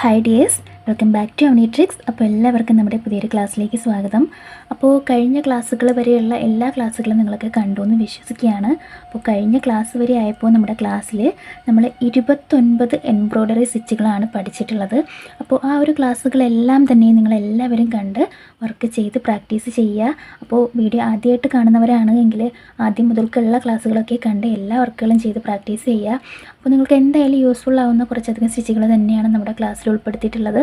Hi dears, welcome back to Unitrix അപ്പോൾ എല്ലാവർക്കും നമ്മുടെ പുതിയൊരു ക്ലാസ്സിലേക്ക് സ്വാഗതം. അപ്പോൾ കഴിഞ്ഞ ക്ലാസ്സുകൾ വരെയുള്ള എല്ലാ ക്ലാസ്സുകളും നിങ്ങളൊക്കെ കണ്ടു എന്ന് വിശ്വസിക്കുകയാണ്. അപ്പോൾ കഴിഞ്ഞ ക്ലാസ് വരെ ആയപ്പോൾ നമ്മുടെ ക്ലാസ്സിൽ നമ്മൾ ഇരുപത്തൊൻപത് എംബ്രോയ്ഡറി സ്റ്റിച്ചുകളാണ് പഠിച്ചിട്ടുള്ളത്. അപ്പോൾ ആ ഒരു ക്ലാസ്സുകളെല്ലാം തന്നെ നിങ്ങളെല്ലാവരും കണ്ട് വർക്ക് ചെയ്ത് പ്രാക്ടീസ് ചെയ്യുക. അപ്പോൾ വീഡിയോ ആദ്യമായിട്ട് കാണുന്നവരാണെങ്കിൽ ആദ്യം മുതൽക്കുള്ള ക്ലാസ്സുകളൊക്കെ കണ്ട് എല്ലാ വർക്കുകളും ചെയ്ത് പ്രാക്ടീസ് ചെയ്യുക. അപ്പോൾ നിങ്ങൾക്ക് എന്തായാലും യൂസ്ഫുൾ ആവുന്ന കുറച്ചധികം സ്റ്റിച്ചുകൾ തന്നെയാണ് നമ്മുടെ ക്ലാസ്സിൽ ഉൾപ്പെടുത്തിയിട്ടുള്ളത്.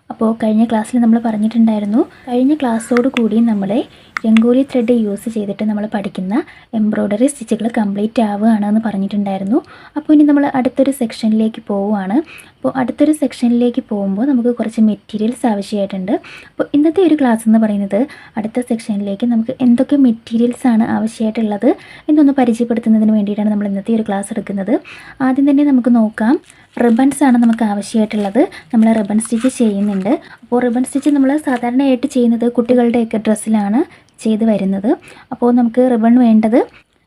അപ്പോൾ കഴിഞ്ഞ ക്ലാസ്സിൽ നമ്മൾ പറഞ്ഞിട്ടുണ്ടായിരുന്നു. കഴിഞ്ഞ ക്ലാസ്സോട് കൂടി നമ്മളെ രംഗോലി ത്രെഡ് യൂസ് ചെയ്തിട്ട് നമ്മൾ പഠിക്കുന്ന എംബ്രോയ്ഡറി സ്റ്റിച്ചുകൾ കംപ്ലീറ്റ് ആവുകയാണ് എന്ന് പറഞ്ഞിട്ടുണ്ടായിരുന്നു. അപ്പോൾ ഇനി നമ്മൾ അടുത്തൊരു സെക്ഷനിലേക്ക് പോവുകയാണ്. അപ്പോൾ അടുത്തൊരു സെക്ഷനിലേക്ക് പോകുമ്പോൾ നമുക്ക് കുറച്ച് മെറ്റീരിയൽസ് ആവശ്യമായിട്ടുണ്ട്. അപ്പോൾ ഇന്നത്തെ ഒരു ക്ലാസ് എന്ന് പറയുന്നത് അടുത്ത സെക്ഷനിലേക്ക് നമുക്ക് എന്തൊക്കെ മെറ്റീരിയൽസ് ആണ് ആവശ്യമായിട്ടുള്ളത് എന്നൊന്ന് പരിചയപ്പെടുത്തുന്നതിന് വേണ്ടിയിട്ടാണ് നമ്മൾ ഇന്നത്തെ ഒരു ക്ലാസ് എടുക്കുന്നത്. ആദ്യം തന്നെ നമുക്ക് നോക്കാം. റിബൺസ് ആണ് നമുക്ക് ആവശ്യമായിട്ടുള്ളത്. നമ്മൾ റിബൺ സ്റ്റിച്ച് ചെയ്യുന്നുണ്ട്. അപ്പോൾ റിബൺ സ്റ്റിച്ച് നമ്മൾ സാധാരണയായിട്ട് ചെയ്യുന്നത് കുട്ടികളുടെയൊക്കെ ഡ്രസ്സിലാണ് ചെയ്ത് വരുന്നത്. അപ്പോൾ നമുക്ക് റിബൺ വേണ്ടത്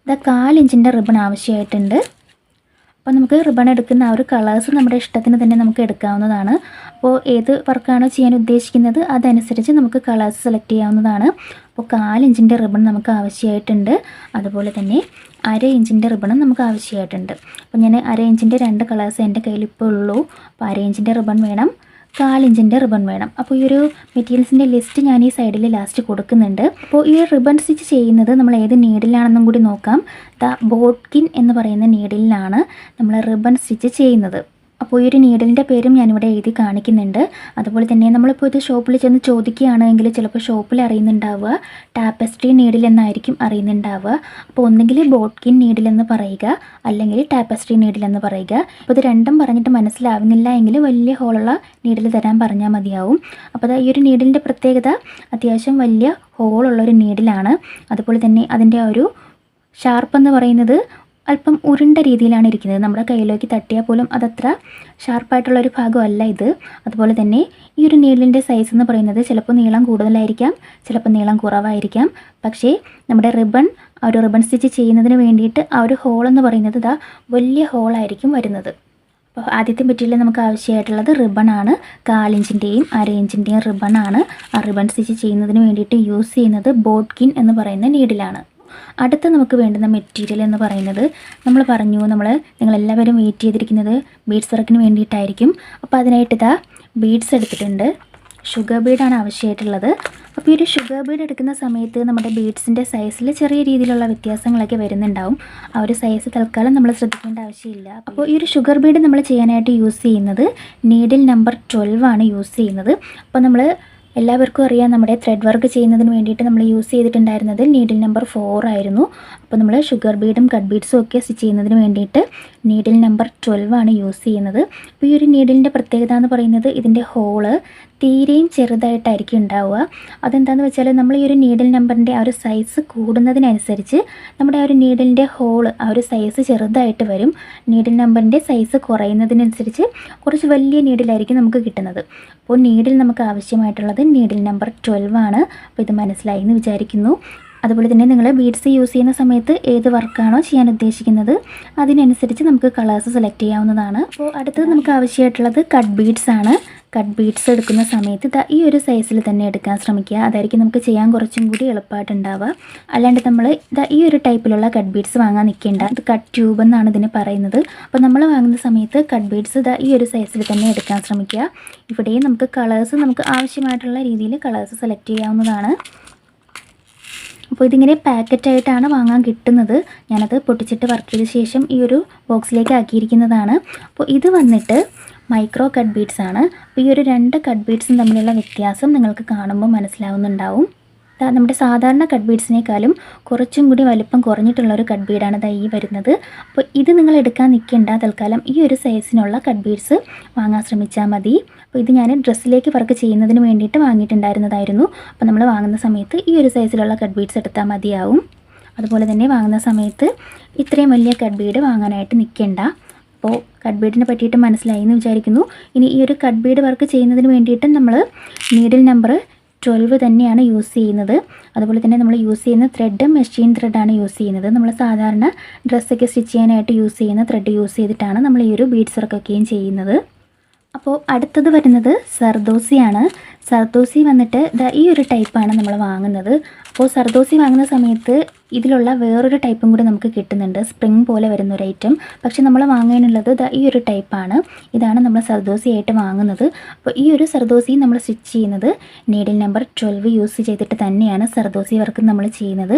ഇതാ കാലിഞ്ചിന്റെ റിബൺ ആവശ്യമായിട്ടുണ്ട്. അപ്പോൾ നമുക്ക് റിബൺ എടുക്കുന്ന ആ ഒരു കളേഴ്സ് നമ്മുടെ ഇഷ്ടത്തിന് തന്നെ നമുക്ക് എടുക്കാവുന്നതാണ്. അപ്പോൾ ഏത് വർക്കാണോ ചെയ്യാൻ ഉദ്ദേശിക്കുന്നത് അതനുസരിച്ച് നമുക്ക് കളേഴ്സ് സെലക്ട് ചെയ്യാവുന്നതാണ്. അപ്പോൾ കാലിഞ്ചിന്റെ റിബൺ നമുക്ക് ആവശ്യമായിട്ടുണ്ട്. അതുപോലെ തന്നെ അര ഇഞ്ചിന്റെ റിബണും നമുക്ക് ആവശ്യമായിട്ടുണ്ട്. അപ്പോൾ ഞാൻ അര ഇഞ്ചിന്റെ രണ്ട് കളേഴ്സ് എന്റെ കയ്യിൽ ഇപ്പോൾ ഉള്ളൂ. അപ്പോൾ അര ഇഞ്ചിന്റെ റിബൺ വേണം. കാലിഞ്ചിന്റെ റിബൺ വേണം. അപ്പോൾ ഈ ഒരു മെറ്റീരിയൽസിന്റെ ലിസ്റ്റ് ഞാൻ ഈ സൈഡിൽ ലാസ്റ്റ് കൊടുക്കുന്നുണ്ട്. അപ്പോൾ ഈ റിബൺ സ്റ്റിച്ച് ചെയ്യുന്നത് നമ്മൾ ഏത് നീഡിലാണെന്നും കൂടി നോക്കാം. ദ ബോട്ട്കിൻ എന്ന് പറയുന്ന നീഡിലാണ് നമ്മൾ റിബൺ സ്റ്റിച്ച് ചെയ്യുന്നത്. അപ്പോൾ ഈ ഒരു നീഡലിന്റെ പേരും ഞാനിവിടെ എഴുതി കാണിക്കുന്നുണ്ട്. അതുപോലെ തന്നെ നമ്മളിപ്പോൾ ഇത് ഷോപ്പിൽ ചെന്ന് ചോദിക്കുകയാണെങ്കിൽ ചിലപ്പോൾ ഷോപ്പിൽ അറിയുന്നുണ്ടാവുക. ടാപ്പസ്ട്രി നീഡിൽ എന്നായിരിക്കും അറിയുന്നുണ്ടാവുക. അപ്പോൾ ഒന്നുകിൽ ബോട്ട്കിൻ നീഡിൽ എന്ന് പറയുക അല്ലെങ്കിൽ ടാപ്പസ്ട്രി നീഡിൽ എന്ന് പറയുക. അപ്പോൾ ഇത് രണ്ടും പറഞ്ഞിട്ട് മനസ്സിലാവുന്നില്ല എങ്കിൽ വലിയ ഹോളുള്ള നീഡിൽ തരാൻ പറഞ്ഞാൽ മതിയാവും. അപ്പോൾ ദാ ഈ ഒരു നീഡിലിന്റെ പ്രത്യേകത അത്യാവശ്യം വലിയ ഹോളുള്ളൊരു നീഡിലാണ് അതുപോലെ തന്നെ അതിന്റെ ഒരു ഷാർപ്പ് എന്ന് പറയുന്നത് അല്പം ഉരുണ്ട രീതിയിലാണ് ഇരിക്കുന്നത്. നമ്മുടെ കയ്യിലേക്ക് തട്ടിയാൽ പോലും അതത്ര ഷാർപ്പായിട്ടുള്ളൊരു ഭാഗമല്ല ഇത്. അതുപോലെ തന്നെ ഈ ഒരു നീളിന്റെ സൈസ് എന്ന് പറയുന്നത് ചിലപ്പോൾ നീളം കൂടുതലായിരിക്കാം ചിലപ്പോൾ നീളം കുറവായിരിക്കാം. പക്ഷേ നമ്മുടെ റിബൺ ആ ഒരു റിബൺ സ്റ്റിച്ച് ചെയ്യുന്നതിന് വേണ്ടിയിട്ട് ആ ഒരു ഹോൾ എന്ന് പറയുന്നത് ഇതാ വലിയ ഹോളായിരിക്കും വരുന്നത്. അപ്പോൾ ആദ്യത്തെ മെറ്റീരിയൽ നമുക്ക് ആവശ്യമായിട്ടുള്ളത് റിബണാണ് കാലിഞ്ചിന്റെയും അര ഇഞ്ചിന്റെയും റിബണാണ് ആ റിബൺ സ്റ്റിച്ച് ചെയ്യുന്നതിന് വേണ്ടിയിട്ട് യൂസ് ചെയ്യുന്നത് ബോട്ട്കിൻ എന്ന് പറയുന്ന നീഡിലാണ് അടുത്ത നമുക്ക് വേണ്ടുന്ന മെറ്റീരിയൽ എന്ന് പറയുന്നത് നമ്മൾ പറഞ്ഞു നമ്മൾ നിങ്ങളെല്ലാവരും വെയിറ്റ് ചെയ്തിരിക്കുന്നത് ബീഡ്സ് വർക്കിന് വേണ്ടിയിട്ടായിരിക്കും. അപ്പോൾ അതിനായിട്ട് ഇതാ ബീഡ്സ് എടുത്തിട്ടുണ്ട്. ഷുഗർ ബീഡാണ് ആവശ്യമായിട്ടുള്ളത്. അപ്പോൾ ഈ ഒരു ഷുഗർ ബീഡ് എടുക്കുന്ന സമയത്ത് നമ്മുടെ ബീഡ്സിന്റെ സൈസിൽ ചെറിയ രീതിയിലുള്ള വ്യത്യാസങ്ങളൊക്കെ വരുന്നുണ്ടാവും. ആ ഒരു സൈസ് തൽക്കാലം നമ്മൾ ശ്രദ്ധിക്കേണ്ട ആവശ്യമില്ല. അപ്പോൾ ഈ ഒരു ഷുഗർ ബീഡ് നമ്മൾ ചെയ്യാനായിട്ട് യൂസ് ചെയ്യുന്നത് നീഡിൽ നമ്പർ ട്വൽവ് ആണ് യൂസ് ചെയ്യുന്നത്. അപ്പോൾ നമ്മൾ എല്ലാവർക്കും അറിയാം നമ്മുടെ ത്രെഡ് വർക്ക് ചെയ്യുന്നതിന് വേണ്ടിയിട്ട് നമ്മൾ യൂസ് ചെയ്തിട്ടുണ്ടായിരുന്നത് നീഡിൽ നമ്പർ ഫോർ ആയിരുന്നു. അപ്പോൾ നമ്മൾ ഷുഗർ ബീഡും കട്ട് ബീഡ്സും ഒക്കെ സ്റ്റിച്ച് ചെയ്യുന്നതിന് വേണ്ടിയിട്ട് നീഡിൽ നമ്പർ ട്വൽവ് ആണ് യൂസ് ചെയ്യുന്നത്. അപ്പോൾ ഈ ഒരു നീഡിലിന്റെ പ്രത്യേകത എന്ന് പറയുന്നത് ഇതിന്റെ ഹോൾ തീരെയും ചെറുതായിട്ടായിരിക്കും ഉണ്ടാവുക. അതെന്താണെന്ന് വെച്ചാൽ നമ്മൾ ഈ ഒരു നീഡിൽ നമ്പറിന്റെ ആ ഒരു സൈസ് കൂടുന്നതിനനുസരിച്ച് നമ്മുടെ ആ ഒരു നീഡിലിന്റെ ഹോൾ ആ ഒരു സൈസ് ചെറുതായിട്ട് വരും. നീഡിൽ നമ്പറിന്റെ സൈസ് കുറയുന്നതിനനുസരിച്ച് കുറച്ച് വലിയ നീഡിലായിരിക്കും നമുക്ക് കിട്ടുന്നത്. അപ്പോൾ നീഡിൽ നമുക്ക് ആവശ്യമായിട്ടുള്ളത് നീഡിൽ നമ്പർ ട്വൽവ് ആണ്. അപ്പോൾ ഇത് മനസ്സിലായി എന്ന് വിചാരിക്കുന്നു. അതുപോലെ തന്നെ നിങ്ങൾ ബീഡ്സ് യൂസ് ചെയ്യുന്ന സമയത്ത് ഏത് വർക്കാണോ ചെയ്യാൻ ഉദ്ദേശിക്കുന്നത് അതിനനുസരിച്ച് നമുക്ക് കളേഴ്സ് സെലക്ട് ചെയ്യാവുന്നതാണ്. അപ്പോൾ അടുത്തത് നമുക്ക് ആവശ്യമായിട്ടുള്ളത് കട്ട് ബീഡ്സ് ആണ്. കട്ട് ബീഡ്സ് എടുക്കുന്ന സമയത്ത് ഇതാ ഈ ഒരു സൈസിൽ തന്നെ എടുക്കാൻ ശ്രമിക്കുക. അതായിരിക്കും നമുക്ക് ചെയ്യാൻ കുറച്ചും കൂടി എളുപ്പമായിട്ടുണ്ടാവുക. അല്ലാണ്ട് നമ്മൾ ഇതാ ഈ ഒരു ടൈപ്പിലുള്ള കട്ട് ബീഡ്സ് വാങ്ങാൻ നിൽക്കേണ്ട. ഇത് കട്ട് ട്യൂബ് എന്നാണ് ഇതിന് പറയുന്നത്. അപ്പോൾ നമ്മൾ വാങ്ങുന്ന സമയത്ത് കട്ട് ബീഡ്സ് ഇതാ ഈ ഒരു സൈസിൽ തന്നെ എടുക്കാൻ ശ്രമിക്കുക. ഇവിടെയും നമുക്ക് കളേഴ്സ് നമുക്ക് ആവശ്യമായിട്ടുള്ള രീതിയിൽ കളേഴ്സ് സെലക്ട് ചെയ്യാവുന്നതാണ്. അപ്പോൾ ഇതിങ്ങനെ പാക്കറ്റായിട്ടാണ് വാങ്ങാൻ കിട്ടുന്നത്. ഞാനത് പൊട്ടിച്ചിട്ട് വർക്ക് ചെയ്ത ശേഷം ഈ ഒരു ബോക്സിലേക്ക് ആക്കിയിരിക്കുന്നതാണ്. അപ്പോൾ ഇത് വന്നിട്ട് മൈക്രോ കട്ട് ബീഡ്സ് ആണ്. അപ്പോൾ ഈ ഒരു രണ്ട് കട്ട് ബീഡ്സും തമ്മിലുള്ള വ്യത്യാസം നിങ്ങൾക്ക് കാണുമ്പോൾ മനസ്സിലാവുന്നുണ്ടാവും. നമ്മുടെ സാധാരണ കട്ട് ബീഡ്സിനേക്കാളും കുറച്ചും കൂടി വലിപ്പം കുറഞ്ഞിട്ടുള്ള ഒരു കട്ട് ബീഡാണ് ഈ വരുന്നത്. അപ്പോൾ ഇത് നിങ്ങൾ എടുക്കാൻ നിൽക്കേണ്ട തൽക്കാലം ഈ ഒരു സൈസിനുള്ള കട്ട് ബീഡ്സ് വാങ്ങാൻ ശ്രമിച്ചാൽ മതി. അപ്പോൾ ഇത് ഞാൻ ഡ്രസ്സിലേക്ക് വർക്ക് ചെയ്യുന്നതിന് വേണ്ടിയിട്ട് വാങ്ങിയിട്ടുണ്ടായിരുന്നതായിരുന്നു. അപ്പോൾ നമ്മൾ വാങ്ങുന്ന സമയത്ത് ഈ ഒരു സൈസിലുള്ള കട്ട് ബീഡ്സ് എടുത്താൽ മതിയാവും. അതുപോലെ തന്നെ വാങ്ങുന്ന സമയത്ത് ഇത്രയും വലിയ കട്ട് ബീഡ് വാങ്ങാനായിട്ട് നിൽക്കേണ്ട. അപ്പോൾ കട്ട് ബീഡിനെ പറ്റിയിട്ട് മനസ്സിലായി എന്ന് വിചാരിക്കുന്നു. ഇനി ഈ ഒരു കട്ട് ബീഡ് വർക്ക് ചെയ്യുന്നതിന് വേണ്ടിയിട്ട് നമ്മൾ നീഡിൽ നമ്പർ ട്വൽവ് തന്നെയാണ് യൂസ് ചെയ്യുന്നത്. അതുപോലെ തന്നെ നമ്മൾ യൂസ് ചെയ്യുന്ന ത്രെഡ് മെഷീൻ ത്രെഡാണ് യൂസ് ചെയ്യുന്നത്. നമ്മൾ സാധാരണ ഡ്രസ്സൊക്കെ സ്റ്റിച്ച് ചെയ്യാനായിട്ട് യൂസ് ചെയ്യുന്ന ത്രെഡ് യൂസ് ചെയ്തിട്ടാണ് നമ്മൾ ഈ ഒരു ബീഡ്സ് വർക്കൊക്കെയും ചെയ്യുന്നത്. അപ്പോൾ അടുത്തത് വരുന്നത് സർദോസിയാണ്. സർദോസി വന്നിട്ട് ഈ ഒരു ടൈപ്പാണ് നമ്മൾ വാങ്ങുന്നത്. അപ്പോൾ സർദോസി വാങ്ങുന്ന സമയത്ത് ഇതിലുള്ള വേറൊരു ടൈപ്പും കൂടി നമുക്ക് കിട്ടുന്നുണ്ട്. സ്പ്രിങ് പോലെ വരുന്ന ഒരു ഐറ്റം പക്ഷെ നമ്മൾ വാങ്ങാനുള്ളത് ഈ ഒരു ടൈപ്പാണ് ഇതാണ് നമ്മൾ സർദോസി ആയിട്ട് വാങ്ങുന്നത്. അപ്പോൾ ഈ ഒരു സർദോസി നമ്മൾ സ്റ്റിച്ച് ചെയ്യുന്നത് നീഡിൽ നമ്പർ ട്വൽവ് യൂസ് ചെയ്തിട്ട് തന്നെയാണ് സർദോസി വർക്ക് നമ്മൾ ചെയ്യുന്നത്.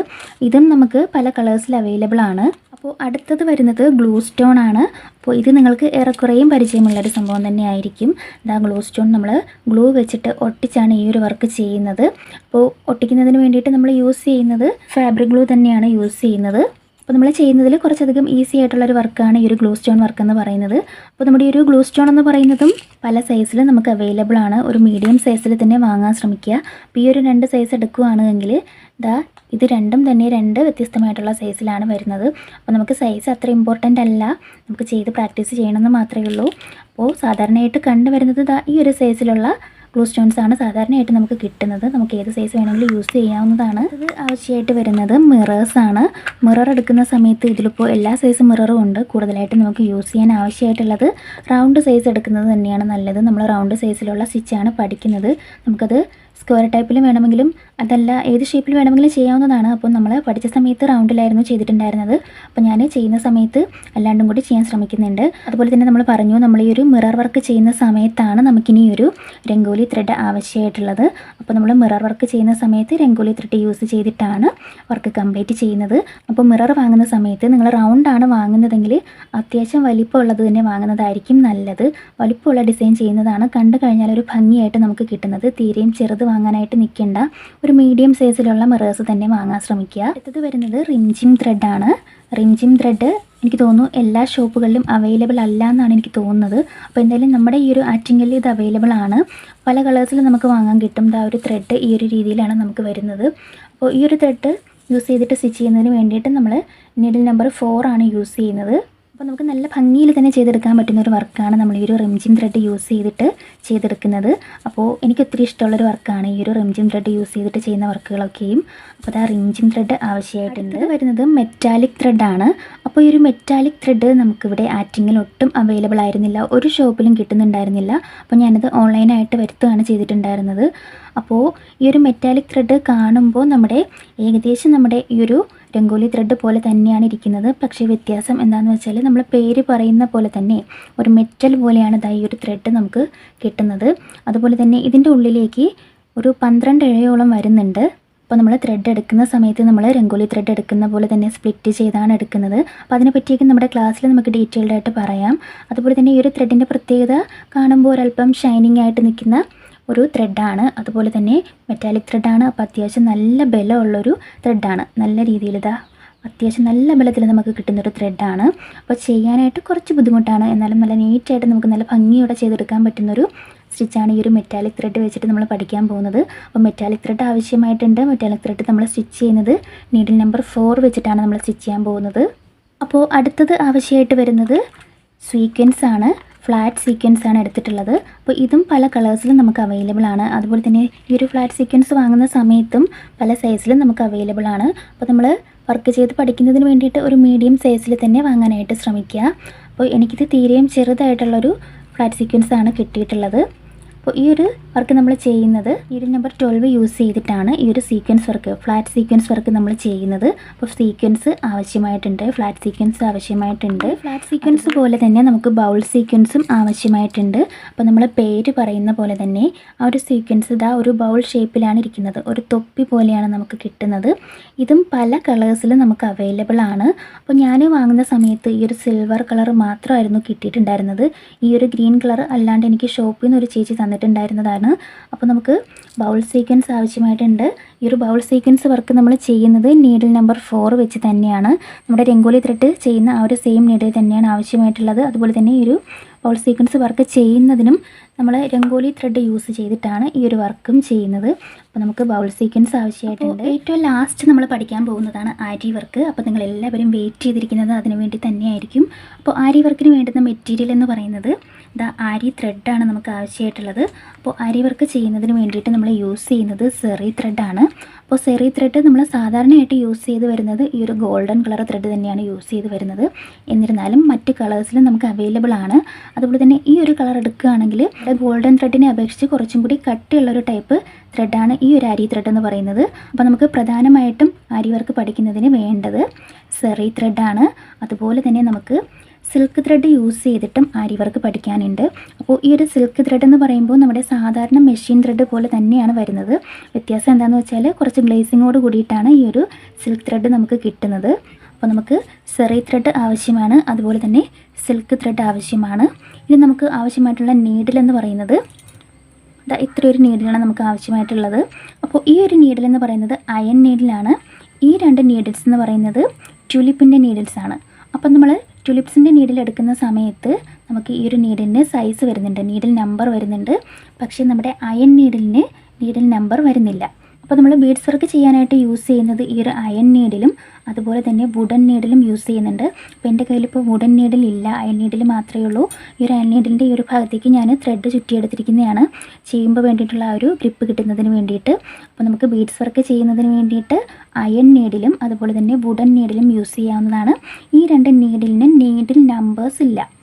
ഇതും നമുക്ക് പല കളേഴ്സിൽ അവൈലബിൾ ആണ്. അപ്പോൾ അടുത്തത് വരുന്നത് ഗ്ലൂ സ്റ്റോൺ ആണ്. അപ്പോൾ ഇത് നിങ്ങൾക്ക് ഏറെക്കുറേയും പരിചയമുള്ളൊരു സംഭവം തന്നെയായിരിക്കും. ഇതാ ഗ്ലൂ സ്റ്റോൺ നമ്മൾ ഗ്ലൂ വെച്ചിട്ട് ഒട്ടിച്ചാണ് ഈ ഒരു വർക്ക് ചെയ്യുന്നത്. അപ്പോൾ ഒട്ടിക്കുന്നതിന് വേണ്ടിയിട്ട് നമ്മൾ യൂസ് ചെയ്യുന്നത് ഫാബ്രിക് ഗ്ലൂ തന്നെയാണ് യൂസ് ചെയ്യുന്നത്. അപ്പോൾ നമ്മൾ ചെയ്യുന്നതിൽ കുറച്ചധികം ഈസി ആയിട്ടുള്ള ഒരു വർക്കാണ് ഈ ഒരു ഗ്ലൂ സ്റ്റോൺ വർക്ക് എന്ന് പറയുന്നത്. അപ്പോൾ നമ്മുടെ ഈ ഒരു ഗ്ലൂ സ്റ്റോൺ എന്ന് പറയുന്നതും പല സൈസിൽ നമുക്ക് അവൈലബിൾ ആണ്. ഒരു മീഡിയം സൈസിൽ തന്നെ വാങ്ങാൻ ശ്രമിക്കുക. അപ്പോൾ ഈ ഒരു രണ്ട് സൈസ് എടുക്കുകയാണെങ്കിൽ ദാ ഇത് രണ്ടും തന്നെ രണ്ട് വ്യത്യസ്തമായിട്ടുള്ള സൈസിലാണ് വരുന്നത്. അപ്പോൾ നമുക്ക് സൈസ് അത്ര ഇമ്പോർട്ടന്റ് അല്ല. നമുക്ക് ചെയ്ത് പ്രാക്ടീസ് ചെയ്യണമെന്ന് മാത്രമേ ഉള്ളൂ. അപ്പോൾ സാധാരണയായിട്ട് കണ്ടുവരുന്നത് ദാ ഈ ഒരു സൈസിലുള്ള ഗ്ലൂ സ്റ്റോൺസ് ആണ് സാധാരണയായിട്ട് നമുക്ക് കിട്ടുന്നത്. നമുക്ക് ഏത് സൈസ് വേണമെങ്കിലും യൂസ് ചെയ്യാവുന്നതാണ്. ഇത് ആവശ്യമായിട്ട് വരുന്നത് മിറേഴ്സ് ആണ്. മിറർ എടുക്കുന്ന സമയത്ത് ഇതിലിപ്പോൾ എല്ലാ സൈസ് മിററും ഉണ്ട്. കൂടുതലായിട്ട് നമുക്ക് യൂസ് ചെയ്യാൻ ആവശ്യമായിട്ടുള്ളത് റൗണ്ട് സൈസ് എടുക്കുന്നത് തന്നെയാണ് നല്ലത്. നമ്മൾ റൗണ്ട് സൈസിലുള്ള സ്റ്റിച്ചാണ് പഠിക്കുന്നത്. നമുക്കത് സ്ക്വയർ ടൈപ്പിൽ വേണമെങ്കിലും അതല്ല ഏത് ഷേപ്പിൽ വേണമെങ്കിലും ചെയ്യാവുന്നതാണ്. അപ്പോൾ നമ്മൾ പഠിച്ച സമയത്ത് റൗണ്ടിലായിരുന്നു ചെയ്തിട്ടുണ്ടായിരുന്നത്. അപ്പോൾ ഞാൻ ചെയ്യുന്ന സമയത്ത് അല്ലാണ്ടും കൂടി ചെയ്യാൻ ശ്രമിക്കുന്നുണ്ട്. അതുപോലെ തന്നെ നമ്മൾ പറഞ്ഞു നമ്മൾ ഈ ഒരു മിറർ വർക്ക് ചെയ്യുന്ന സമയത്താണ് നമുക്കിനി ഒരു രംഗോലി ത്രെഡ് ആവശ്യമായിട്ടുള്ളത്. അപ്പോൾ നമ്മൾ മിറർ വർക്ക് ചെയ്യുന്ന സമയത്ത് രംഗോലി ത്രെഡ് യൂസ് ചെയ്തിട്ടാണ് വർക്ക് കംപ്ലീറ്റ് ചെയ്യുന്നത്. അപ്പോൾ മിറർ വാങ്ങുന്ന സമയത്ത് നിങ്ങൾ റൗണ്ടാണ് വാങ്ങുന്നതെങ്കിൽ അത്യാവശ്യം വലിപ്പമുള്ളത് തന്നെ വാങ്ങുന്നതായിരിക്കും നല്ലത്. വലിപ്പമുള്ള ഡിസൈൻ ചെയ്യുന്നതാണ് കണ്ടു കഴിഞ്ഞാൽ ഒരു ഭംഗിയായിട്ട് നമുക്ക് കിട്ടുന്നത്. തീരെയും ചെറുത് വാങ്ങാനായിട്ട് നിൽക്കേണ്ട ഒരു മീഡിയം സൈസിലുള്ള മിറേഴ്സ് തന്നെ വാങ്ങാൻ ശ്രമിക്കുക. അടുത്തത് വരുന്നത് റിംജിം ത്രെഡാണ് റിംജിം ത്രെഡ് എനിക്ക് തോന്നുന്നു എല്ലാ ഷോപ്പുകളിലും അവൈലബിൾ അല്ല എന്നാണ് എനിക്ക് തോന്നുന്നത്. അപ്പോൾ എന്തായാലും നമ്മുടെ ഈ ഒരു ആറ്റിങ്ങലിൽ ഇത് അവൈലബിൾ ആണ്. പല കളേഴ്സിൽ നമുക്ക് വാങ്ങാൻ കിട്ടും. ആ ഒരു ത്രെഡ് ഈ ഒരു രീതിയിലാണ് നമുക്ക് വരുന്നത്. അപ്പോൾ ഈ ഒരു ത്രെഡ് യൂസ് ചെയ്തിട്ട് സ്റ്റിച്ച് ചെയ്യുന്നതിന് വേണ്ടിയിട്ട് നമ്മൾ നീഡിൽ നമ്പർ ഫോർ ആണ് യൂസ് ചെയ്യുന്നത്. അപ്പോൾ നമുക്ക് നല്ല ഭംഗിയിൽ തന്നെ ചെയ്തെടുക്കാൻ പറ്റുന്ന ഒരു വർക്കാണ് നമ്മൾ ഈ ഒരു റിംജിം ത്രെഡ് യൂസ് ചെയ്തിട്ട് ചെയ്തെടുക്കുന്നത്. അപ്പോൾ എനിക്ക് ഒത്തിരി ഇഷ്ടമുള്ളൊരു വർക്കാണ് ഈ ഒരു റിംജിം ത്രെഡ് യൂസ് ചെയ്തിട്ട് ചെയ്യുന്ന വർക്കുകളൊക്കെയും. അപ്പോൾ അത് ആ റിംജിം ത്രെഡ് ആവശ്യമായിട്ടുണ്ട്. വരുന്നത് മെറ്റാലിക് ത്രെഡാണ് അപ്പോൾ ഈ ഒരു മെറ്റാലിക് ത്രെഡ് നമുക്കിവിടെ ആറ്റിങ്ങിൽ ഒട്ടും അവൈലബിൾ ആയിരുന്നില്ല. ഒരു ഷോപ്പിലും കിട്ടുന്നുണ്ടായിരുന്നില്ല. അപ്പോൾ ഞാനത് ഓൺലൈനായിട്ട് വരുത്തുകയാണ് ചെയ്തിട്ടുണ്ടായിരുന്നത്. അപ്പോൾ ഈ ഒരു മെറ്റാലിക് ത്രെഡ് കാണുമ്പോൾ നമ്മുടെ ഏകദേശം നമ്മുടെ ഈ ഒരു രംഗോലി ത്രെഡ് പോലെ തന്നെയാണ് ഇരിക്കുന്നത്. പക്ഷേ വ്യത്യാസം എന്താണെന്ന് വെച്ചാൽ നമ്മൾ പേര് പറയുന്ന പോലെ തന്നെ ഒരു മെറ്റൽ പോലെയാണ് ഇതായി ഒരു ത്രെഡ് നമുക്ക് കിട്ടുന്നത്. അതുപോലെ തന്നെ ഇതിന്റെ ഉള്ളിലേക്ക് ഒരു പന്ത്രണ്ട് ഇഴയോളം വരുന്നുണ്ട്. അപ്പോൾ നമ്മൾ ത്രെഡ് എടുക്കുന്ന സമയത്ത് നമ്മൾ രംഗോലി ത്രെഡ് എടുക്കുന്ന പോലെ തന്നെ സ്പ്ലിറ്റ് ചെയ്താണ് എടുക്കുന്നത്. അപ്പോൾ അതിനെ പറ്റിയൊക്കെ നമ്മുടെ ക്ലാസ്സിൽ നമുക്ക് ഡീറ്റെയിൽഡായിട്ട് പറയാം. അതുപോലെ തന്നെ ഈ ഒരു ത്രെഡിന്റെ പ്രത്യേകത കാണുമ്പോൾ ഒരല്പം ഷൈനിങ് ആയിട്ട് നിൽക്കുന്ന ഒരു ത്രെഡാണ് അതുപോലെ തന്നെ മെറ്റാലിക് ത്രെഡാണ് അപ്പോൾ അത്യാവശ്യം നല്ല ബലമുള്ളൊരു ത്രെഡാണ് നല്ല രീതിയിൽ ഇതാ അത്യാവശ്യം നല്ല ബലത്തിൽ നമുക്ക് കിട്ടുന്നൊരു ത്രെഡാണ് അപ്പോൾ ചെയ്യാനായിട്ട് കുറച്ച് ബുദ്ധിമുട്ടാണ്. എന്നാലും നല്ല നീറ്റായിട്ട് നമുക്ക് നല്ല ഭംഗിയോടെ ചെയ്തെടുക്കാൻ പറ്റുന്നൊരു സ്റ്റിച്ചാണ് ഈ ഒരു മെറ്റാലിക് ത്രെഡ് വെച്ചിട്ട് നമ്മൾ പഠിക്കാൻ പോകുന്നത്. അപ്പോൾ മെറ്റാലിക് ത്രെഡ് ആവശ്യമായിട്ടുണ്ട്. മെറ്റാലിക് ത്രെഡ് നമ്മൾ സ്റ്റിച്ച് ചെയ്യുന്നത് നീഡിൽ നമ്പർ ഫോർ വെച്ചിട്ടാണ് നമ്മൾ സ്റ്റിച്ച് ചെയ്യാൻ പോകുന്നത്. അപ്പോൾ അടുത്തത് ആവശ്യമായിട്ട് വരുന്നത് സ്വീക്വൻസ് ആണ്. ഫ്ലാറ്റ് സീക്വൻസ് ആണ് എടുത്തിട്ടുള്ളത്. അപ്പോൾ ഇതും പല കളേഴ്സിലും നമുക്ക് അവൈലബിൾ ആണ്. അതുപോലെ തന്നെ ഈ ഒരു ഫ്ലാറ്റ് സീക്വൻസ് വാങ്ങുന്ന സമയത്തും പല സൈസിലും നമുക്ക് അവൈലബിൾ ആണ്. അപ്പോൾ നമ്മൾ വർക്ക് ചെയ്ത് പഠിക്കുന്നതിന് വേണ്ടിയിട്ട് ഒരു മീഡിയം സൈസിൽ തന്നെ വാങ്ങാനായിട്ട് ശ്രമിക്കുക. അപ്പോൾ എനിക്കിത് തീരെയും ചെറുതായിട്ടുള്ളൊരു ഫ്ലാറ്റ് സീക്വൻസ് ആണ് കിട്ടിയിട്ടുള്ളത്. അപ്പോൾ ഈ ഒരു വർക്ക് നമ്മൾ ചെയ്യുന്നത് ഈ ഒരു നമ്പർ ട്വൽവ് യൂസ് ചെയ്തിട്ടാണ് ഈ ഒരു sequence work flat sequence work നമ്മൾ ചെയ്യുന്നത്. അപ്പോൾ സീക്വൻസ് ആവശ്യമായിട്ടുണ്ട് ഫ്ലാറ്റ് സീക്വൻസ് ആവശ്യമായിട്ടുണ്ട്. ഫ്ലാറ്റ് സീക്വൻസ് പോലെ തന്നെ നമുക്ക് ബൗൾ സീക്വൻസും ആവശ്യമായിട്ടുണ്ട്. അപ്പോൾ നമ്മൾ പേര് പറയുന്ന പോലെ തന്നെ ആ ഒരു സീക്വൻസ് ഇതാ ഒരു ബൗൾ ഷേപ്പിലാണ് ഇരിക്കുന്നത്. ഒരു തൊപ്പി പോലെയാണ് നമുക്ക് കിട്ടുന്നത്. ഇതും പല കളേഴ്സിൽ നമുക്ക് അവൈലബിൾ ആണ്. അപ്പോൾ ഞാൻ വാങ്ങുന്ന സമയത്ത് ഈ ഒരു സിൽവർ കളർ മാത്രമായിരുന്നു കിട്ടിയിട്ടുണ്ടായിരുന്നത്. ഈ ഒരു ഗ്രീൻ കളർ അല്ലാണ്ട് എനിക്ക് ഷോപ്പിൽ നിന്ന് ഒരു ചേച്ചി തന്നിട്ടുണ്ടായിരുന്നതാണ് അപ്പോൾ നമുക്ക് ബൗൾ സീക്വൻസ് ആവശ്യമായിട്ടുണ്ട്. ഈ ഒരു ബൗൾ സീക്വൻസ് വർക്ക് നമ്മൾ ചെയ്യുന്നത് നീഡിൽ നമ്പർ ഫോർ വെച്ച് തന്നെയാണ്. നമ്മുടെ രംഗോലി ത്രെഡ് ചെയ്യുന്ന ആ ഒരു സെയിം നീഡിൽ തന്നെയാണ് ആവശ്യമായിട്ടുള്ളത്. അതുപോലെ തന്നെ ഈ ഒരു ബൗൾ സീക്വൻസ് വർക്ക് ചെയ്യുന്നതിനും നമ്മൾ രംഗോലി ത്രെഡ് യൂസ് ചെയ്തിട്ടാണ് ഈ ഒരു വർക്കും ചെയ്യുന്നത്. അപ്പോൾ നമുക്ക് ബൗൾ സീക്വൻസ് ആവശ്യമായിട്ടുണ്ട്. ഏറ്റവും ലാസ്റ്റ് നമ്മൾ പഠിക്കാൻ പോകുന്നതാണ് ആരി വർക്ക്. അപ്പോൾ നിങ്ങൾ എല്ലാവരും വെയിറ്റ് ചെയ്തിരിക്കുന്നത് അതിനുവേണ്ടി തന്നെയായിരിക്കും. അപ്പോൾ ആരി വർക്കിന് വേണ്ടുന്ന മെറ്റീരിയൽ എന്ന് പറയുന്നത് ദാ അരി ത്രെഡാണ് നമുക്ക് ആവശ്യമായിട്ടുള്ളത്. അപ്പോൾ അരി വർക്ക് ചെയ്യുന്നതിന് വേണ്ടിയിട്ട് നമ്മൾ യൂസ് ചെയ്യുന്നത് സെറി ത്രെഡാണ് അപ്പോൾ സെറി ത്രെഡ് നമ്മൾ സാധാരണയായിട്ട് യൂസ് ചെയ്ത് വരുന്നത് ഈ ഒരു ഗോൾഡൻ കളർ ത്രെഡ് തന്നെയാണ് യൂസ് ചെയ്ത് വരുന്നത്. എന്നിരുന്നാലും മറ്റ് കളേഴ്സിലും നമുക്ക് അവൈലബിൾ ആണ്. അതുപോലെ തന്നെ ഈ ഒരു കളർ എടുക്കുകയാണെങ്കിൽ ഗോൾഡൻ ത്രെഡിനെ അപേക്ഷിച്ച് കുറച്ചും കൂടി കട്ടിയുള്ള ഒരു ടൈപ്പ് ത്രെഡാണ് ഈ ഒരു അരി ത്രെഡ് എന്ന് പറയുന്നത്. അപ്പോൾ നമുക്ക് പ്രധാനമായിട്ടും അരി വർക്ക് പഠിക്കുന്നതിന് വേണ്ടത് സെറി ത്രെഡാണ് അതുപോലെ തന്നെ നമുക്ക് സിൽക്ക് ത്രെഡ് യൂസ് ചെയ്തിട്ടും ആരി വർക്ക് പഠിക്കാനുണ്ട്. അപ്പോൾ ഈ ഒരു സിൽക്ക് ത്രെഡ് എന്ന് പറയുമ്പോൾ നമ്മുടെ സാധാരണ മെഷീൻ ത്രെഡ് പോലെ തന്നെയാണ് വരുന്നത്. വ്യത്യാസം എന്താണെന്ന് വെച്ചാൽ കുറച്ച് ഗ്ലേസിങ്ങോട് കൂടിയിട്ടാണ് ഈ ഒരു സിൽക്ക് ത്രെഡ് നമുക്ക് കിട്ടുന്നത്. അപ്പോൾ നമുക്ക് സെറി ത്രെഡ് ആവശ്യമാണ് അതുപോലെ തന്നെ സിൽക്ക് ത്രെഡ് ആവശ്യമാണ്. ഇനി നമുക്ക് ആവശ്യമായിട്ടുള്ള നീഡിൽ എന്ന് പറയുന്നത്. അതാ ഇത്രയൊരു നീഡിലാണ് നമുക്ക് ആവശ്യമായിട്ടുള്ളത്. അപ്പോൾ ഈ ഒരു നീഡിൽ എന്ന് പറയുന്നത് അയൺ നീഡിലാണ് ഈ രണ്ട് നീഡിൽസ് എന്ന് പറയുന്നത് ട്യൂലിപ്പിന്റെ നീഡിൽസ് ആണ്. അപ്പം നമ്മൾ ട്യുലിപ്സിന്റെ നീഡിൽ എടുക്കുന്ന സമയത്ത് നമുക്ക് ഈ ഒരു നീഡിലിന് സൈസ് വരുന്നുണ്ട്. നീഡിൽ നമ്പർ വരുന്നുണ്ട്. പക്ഷേ നമ്മുടെ അയൺ നീഡിലിന് നീഡിൽ നമ്പർ വരുന്നില്ല. അപ്പോൾ നമ്മൾ ബീഡ്സ് വർക്ക് ചെയ്യാനായിട്ട് യൂസ് ചെയ്യുന്നത് ഈ ഒരു അയൺ നീഡിലും അതുപോലെ തന്നെ വുഡൻ നീഡിലും യൂസ് ചെയ്യുന്നുണ്ട്. അപ്പോൾ എന്റെ കയ്യിൽ ഇപ്പോൾ വുഡൻ നീഡിൽ ഇല്ല. അയൺ നീഡിൽ മാത്രമേ ഉള്ളൂ. ഈ ഒരു അയൺ നീഡിലിന്റെ ഈ ഒരു ഭാഗത്തേക്ക് ഞാൻ ത്രെഡ് ചുറ്റിയെടുത്തിരിക്കുന്നതാണ്. ചെയ്യുമ്പോൾ വേണ്ടിയിട്ടുള്ള ആ ഒരു ഗ്രിപ്പ് കിട്ടുന്നതിന് വേണ്ടിയിട്ട്. അപ്പോൾ നമുക്ക് ബീഡ്സ് വർക്ക് ചെയ്യുന്നതിന് വേണ്ടിയിട്ട് അയൺ നീഡിലും അതുപോലെ തന്നെ വുഡൻ നീഡിലും യൂസ് ചെയ്യാവുന്നതാണ്. ഈ രണ്ട് നീഡിലിന് നീഡിൽ നമ്പേഴ്സ് ഇല്ല.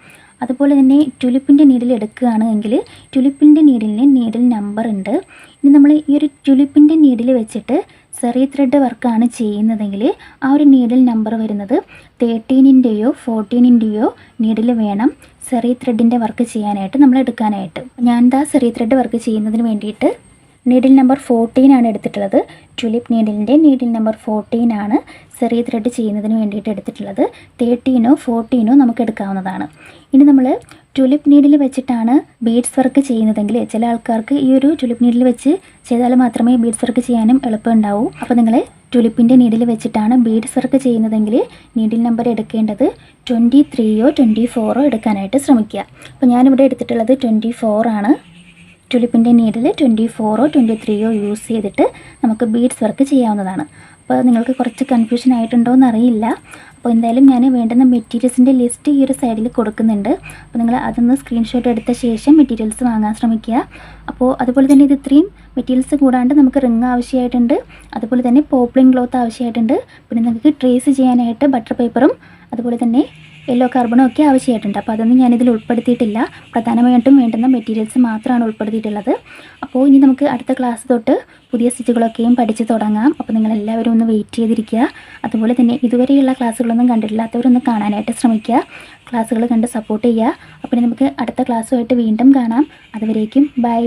അതുപോലെ തന്നെ ടുലിപ്പിന്റെ നീഡിൽ എടുക്കുകയാണെങ്കിൽ ടുലിപ്പിന്റെ നീഡിലിന് നീഡിൽ നമ്പർ ഉണ്ട്. ഇനി നമ്മൾ ഈ ഒരു ടുലിപ്പിന്റെ നീഡിൽ വെച്ചിട്ട് സെറി ത്രെഡ് വർക്കാണ് ചെയ്യുന്നതെങ്കിൽ ആ ഒരു നീഡിൽ നമ്പർ വരുന്നത് തേർട്ടീനിന്റെയോ ഫോർട്ടീനിന്റെയോ നീഡിൽ വേണം സെറി ത്രെഡിന്റെ വർക്ക് ചെയ്യാനായിട്ട് നമ്മൾ എടുക്കാനായിട്ട്. ഞാൻ ദാ സെറി ത്രെഡ് വർക്ക് ചെയ്യുന്നതിന് വേണ്ടിയിട്ട് നീഡിൽ നമ്പർ ഫോർട്ടീൻ ആണ് എടുത്തിട്ടുള്ളത്. ട്യുലിപ്പ് നീഡിലിന്റെ നീഡിൽ നമ്പർ ഫോർട്ടീൻ ആണ് ചെറിയ ത്രെഡ് ചെയ്യുന്നതിന് വേണ്ടിയിട്ട് എടുത്തിട്ടുള്ളത്. തേർട്ടീനോ ഫോർട്ടീനോ നമുക്ക് എടുക്കാവുന്നതാണ്. ഇനി നമ്മൾ ട്യുലിപ്പ് നീഡിൽ വെച്ചിട്ടാണ് ബീഡ്സ് വർക്ക് ചെയ്യുന്നതെങ്കിൽ ചില ആൾക്കാർക്ക് ഈ ഒരു ട്യുലിപ്പ് നീഡിൽ വെച്ച് ചെയ്താൽ മാത്രമേ ബീഡ്സ് വർക്ക് ചെയ്യാനും എളുപ്പമുണ്ടാവൂ. അപ്പോൾ നിങ്ങൾ ട്യുലിപ്പിന്റെ നീഡിൽ വെച്ചിട്ടാണ് ബീഡ്സ് വർക്ക് ചെയ്യുന്നതെങ്കിൽ നീഡിൽ നമ്പർ എടുക്കേണ്ടത് ട്വന്റി ത്രീയോ ട്വന്റി ഫോറോ എടുക്കാനായിട്ട് ശ്രമിക്കുക. അപ്പോൾ ഞാനിവിടെ എടുത്തിട്ടുള്ളത് ട്വന്റി ഫോറാണ് ടുലിപ്പിന്റെ നീഡിൽ ട്വന്റി ഫോറോ ട്വന്റി ത്രീയോ യൂസ് ചെയ്തിട്ട് നമുക്ക് ബീഡ്സ് വർക്ക് ചെയ്യാവുന്നതാണ്. അപ്പോൾ നിങ്ങൾക്ക് കുറച്ച് കൺഫ്യൂഷൻ ആയിട്ടുണ്ടോ എന്നറിയില്ല അപ്പോൾ എന്തായാലും ഞാൻ വേണ്ടുന്ന മെറ്റീരിയൽസിന്റെ ലിസ്റ്റ് ഈ ഒരു സൈഡിൽ കൊടുക്കുന്നുണ്ട്. അപ്പോൾ നിങ്ങൾ അതൊന്ന് സ്ക്രീൻഷോട്ട് എടുത്ത ശേഷം മെറ്റീരിയൽസ് വാങ്ങാൻ ശ്രമിക്കുക. അപ്പോൾ അതുപോലെ തന്നെ ഇത് ഇത്രയും മെറ്റീരിയൽസ് കൂടാണ്ട് നമുക്ക് റിങ് ആവശ്യമായിട്ടുണ്ട്. അതുപോലെ തന്നെ പോപ്ലിംഗ് ക്ലോത്ത് ആവശ്യമായിട്ടുണ്ട്. പിന്നെ നിങ്ങൾക്ക് ട്രേസ് ചെയ്യാനായിട്ട് ബട്ടർ പേപ്പറും അതുപോലെ തന്നെ യെല്ലോ കാർബണും ഒക്കെ ആവശ്യമായിട്ടുണ്ട്. അപ്പോൾ അതൊന്നും ഞാനിതിൽ ഉൾപ്പെടുത്തിയിട്ടില്ല. പ്രധാനമായിട്ടും വേണ്ടുന്ന മെറ്റീരിയൽസ് മാത്രമാണ് ഉൾപ്പെടുത്തിയിട്ടുള്ളത്. അപ്പോൾ ഇനി നമുക്ക് അടുത്ത ക്ലാസ് തൊട്ട് പുതിയ സ്റ്റിച്ചുകളൊക്കെയും പഠിച്ച് തുടങ്ങാം. അപ്പോൾ നിങ്ങളെല്ലാവരും ഒന്ന് വെയിറ്റ് ചെയ്തിരിക്കുക. അതുപോലെ തന്നെ ഇതുവരെയുള്ള ക്ലാസ്സുകളൊന്നും കണ്ടിട്ടില്ലാത്തവരൊന്ന് കാണാനായിട്ട് ശ്രമിക്കുക. ക്ലാസ്സുകൾ കണ്ട് സപ്പോർട്ട് ചെയ്യുക. അപ്പോൾ നമുക്ക് അടുത്ത ക്ലാസ്സുമായിട്ട് വീണ്ടും കാണാം. അതുവരേക്കും ബൈ